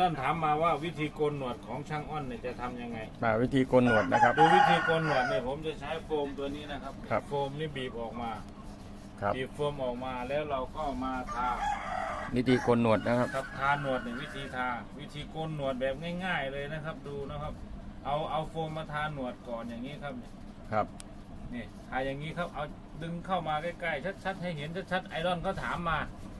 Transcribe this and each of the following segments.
ดอนถามมาว่าวิธีโกนหนวดของช่างอ้อนเนี่ยจะทำยังไงมาวิธีโกนหนวดนะครับ ดูวิธีโกนหนวดเนี่ยผมจะใช้โฟมตัวนี้นะครับ ครับ โฟมนี่บีบออกมาครับบีบโฟมออกมาแล้วเราก็มาทาวิธีโกนหนวดนะครับ ครับทาหนวดเนี่ยวิธีทา วิธีโกนหนวดแบบง่าย ๆ เลยนะครับ ดูนะครับ เอาเอาโฟมมาทาหนวดก่อนอย่างนี้ครับ ครับ นี่ทาอย่างนี้ครับ เอา ดึงเข้ามาใกล้ๆชัดๆให้เห็นชัดๆไอรอนก็ถามมา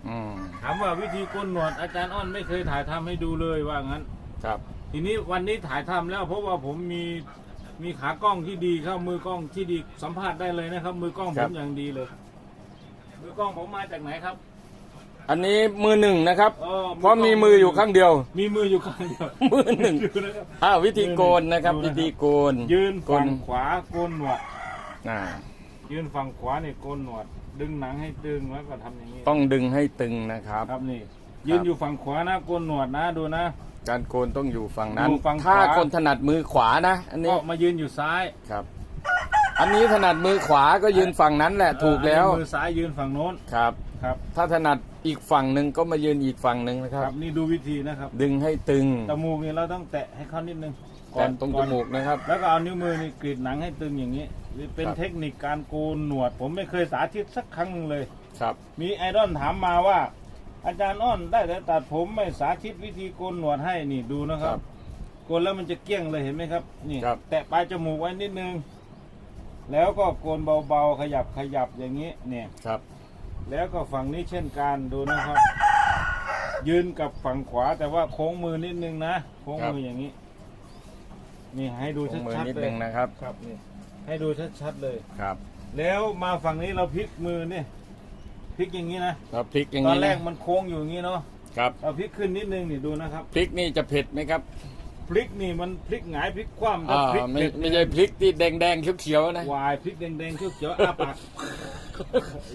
อืมถามว่าวิธีโกนหนวดอาจารย์อ้อนไม่เคยถ่ายทำให้ดูเลยว่างั้น ครับ ทีนี้วันนี้ถ่ายทำแล้วเพราะว่าผมมีมีขากล้องที่ดีครับมือกล้องที่ดีสัมภาษณ์ได้เลยนะครับ มือกล้องผมอย่างดีเลย มือกล้องผมมาจากไหนครับอันนี้มือหนึ่งนะครับอ๋อเพราะมีมืออยู่ข้างเดียว มีมืออยู่ข้างเดียวมือหนึ่ง ดูนะครับ อ้าววิธีโกนนะครับ ดูนะครับ วิธีโกนยืนโกฝั่นงขวาโกนหนวด อ่า ยืนฝั่งขวาเนี่ยโกนหนวด ดึงหนังให้ตึงแล้วก็ทำอย่างนี้ต้องดึงให้ตึงนะครับ ครับนี่ ยืนอยู่ฝั่งขวานะโกนหนวดนะดูนะ การโกนต้องอยู่ฝั่งนั้น อยู่ฝั่งขวา ถ้าคนถนัดมือขวานะ อันนี้ก็มายืนอยู่ซ้ายครับ อันนี้ถนัดมือขวาก็ยืนฝั่งนั้นแหละถูกแล้วเอออันนี้มือซ้ายยืนฝั่งโน้นครับ ครับถ้าถนัดอีกฝั่งหนึ่งก็มายืนอีกฝั่งหนึ่งนะคครัรับ บนี่ดูวิธีนะครับดึงให้ตึง จมูกนี่เราต้องแตะให้เขานิดนึง แตะตรงจมูกนะครับ แล้วก็เอานิ้วมือนี่กรีดหนังให้ตึงอย่างนี้นี่เป็นครับ เทคนิคการโกนหนวด ผมไม่เคยสาธิตสักครั้งหนึ่งเลย ครับมีไอดอลถามมาว่า อาจารย์อ้อนได้แต่ตัดผมไม่สาธิตวิธีโกนหนวดให้นี่ดูนะครับโกนแล้วมันจะเกลี้ยงเลยเห็นไหมครับ นี่ครับ แตะปลายจมูกไว้นิดนึง แล้วก็โกนเบาๆขยับขยับอย่างนี้เนี่ย ครับ แล้วก็ฝั่งนี้เช่นกันดูนะครับ ยืนกับฝั่งขวาแต่ว่าโค้งมือนิดนึงนะโค้งมืออย่างนี้ นี่ให้ดูลงมือชัดนิดๆเลนึยงนะครับ ครับนี่ให้ดูชัดๆเลย ครับ แล้วมาฝั่งนี้เราพลิกมือเนี่ยพลิกอย่างนี้นะเราพลิกอย่างตอนนี้แรนะกมันโค้งอยู่อย่างนี้เนาะครับเราพลิกขึ้นนิดนึงนี่ดูนะครับพลิกนี่จะเผ็ดไหมครับพลิกนี่มันพลิกหงายพลิกคว่ำแต่อ่าพลิกไม่เผ็ดไม่ใช่พลิกที่แดงแดงๆเขียวๆนะวายพลิกแดงๆเขียวๆอ้าปาก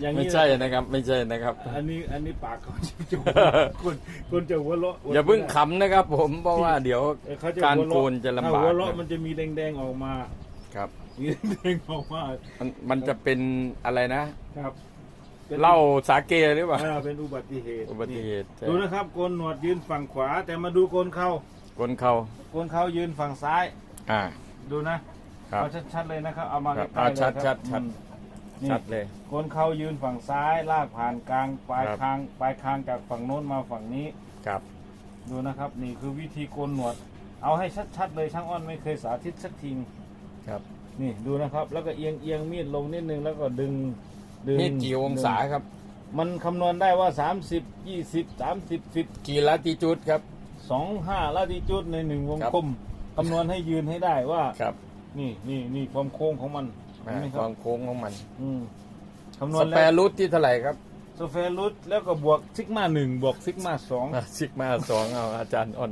อย่างไม่นี้ใช่นะครับ ไม่ใช่นะครับ อันนี้อันนี้ปากเขาจะคนคนจะหัวเราะอย่าเพิ่งขำนะครับ ผมเพราะว่าเดี๋ยวเออเขาจะการหัวโกเะนจะลำถ้บากหัวเราะนะมันจะมีแดงๆออกมาครับมีแดงๆออกมามันมันจะเป็นอะไรนะครับเหล้าสาเกหรือเปล่าอ่าเป็นอุบัติเหตุอุบัติเหตุนี่ดูนะครับโกนหนวดยืนฝั่งขวา แต่มาดูโกนเข่าคนเขาโกนเข่ายืนฝั่งซ้าย อ่า ดูนะครับเอาชัดๆเลยนะครับเอามาครับใกล้ๆเลยเอาชัดครับชัดอืม นี่ชัดเลยโกนเข่ายืนฝั่งซ้ายลากผ่านกลางปลายครับ คางปลายคางจากฝั่งโน้นมาฝั่งนี้ ครับ ดูนะครับ นี่คือวิธีโกนหนวด เอาให้ชัดๆเลยช่างอ้อนไม่เคยสาธิตสักทีครับ นี่ดูนะครับ แล้วก็เอียงเอียงมีดลงนิดนึงแล้วก็ดึงดึงนี่กี่องศาครับ มันคำนวณได้ว่า 30 20 30 10 กี่ลัติจูดครับ2 5ลาติจูดในหนึ่งวงครับ กลมคำนวณให้ยืนให้ได้ว่า ครับ นี่นี่นี่ความโค้งของมันเห็นอ่าไหมคครับวามโค้งของมันอืมคำนวสณแปแล้วรรูทที่เท่าไหร่ครับสเฟรุตแล้วก็บวกซิกมาหนึ่งบวกซิกมาสอง ซิกมาสองเอาอาจารย์อ่อน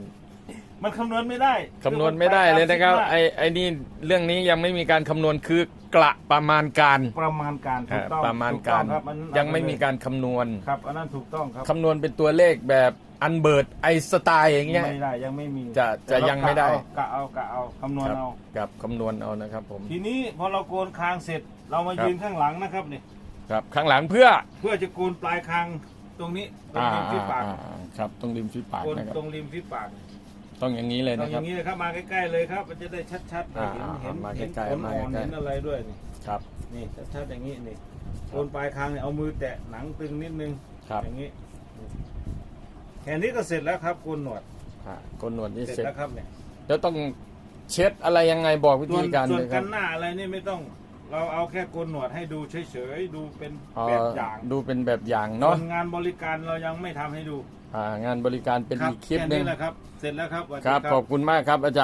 มันคำนวณไม่ได้คำนวณไม่ได้เลยนะครับซิกมาไอ้ไอ้นี่เรื่องนี้ยังไม่มีการคำนวณคือกระประมาณการ ประมาณการถูอ่ากต้องประมาณถูการต้องครับอันนั้นยังไม่มีการคำนวณครับอันนั้นถูกต้องครับคำนวณเป็นตัวเลขแบบอันเบิร์ตไอน์สไตล์อย่างเงี้ยไม่ได้ยังไม่มีจะจะยังไม่ได้กะเอากะเอาคำนวณครับเอากับคำนวณเอานะครับผมทีนี้พอเราโกนคางเสร็จเรามาครับยืนข้างหลังนะครับนี่ครับข้างหลังเพื่อเพื่อจะโกนปลายคางตรงนี้ตรงอ่าริมฝีปากอ่าอ่าครับตรงริมฝีปากโกนนะครับตรงริมฝีปาก ต้องอย่างนี้เลยต้องนะอครับย่างนี้เลยครับมาใกล้ๆเลยครับ มันจะได้ชัดๆเลยอ่าเห็นเห็นมาเห็นใกล้ขๆนมาอ่อนใกล้ๆ เห็นอะไรด้วยนี่ครับ นี่ชัดๆอย่างนี้นี่โกนปลายคางเนี่ยเอามือแตะหนังตึงนิดนึงครับ อย่างนี้แค่นี้ก็เสร็จแล้วครับโกนหนวดอ่าโกนหนวดนี่เสร็จเสร็จแล้วครับเนี่ยแล้วต้องเช็ดอะไรยังไงบอกวิส่วธีนการส่วนเลยคกัรับนหน้าอะไรนี่ไม่ต้อง เราเอาแค่โกนหนวดให้ดูเฉยๆดูเป็นอ๋อแบบอย่างดูเป็นแบบอย่างส่เนาะวนงานบริการเรายังไม่ทำให้ดู อ่างานบริการเป็นครับอีกคลิปแค่หนึ่งนี้แหละครับ เสร็จแล้วครับสวัสดี ครับขอบคุณมากครับอาจารย์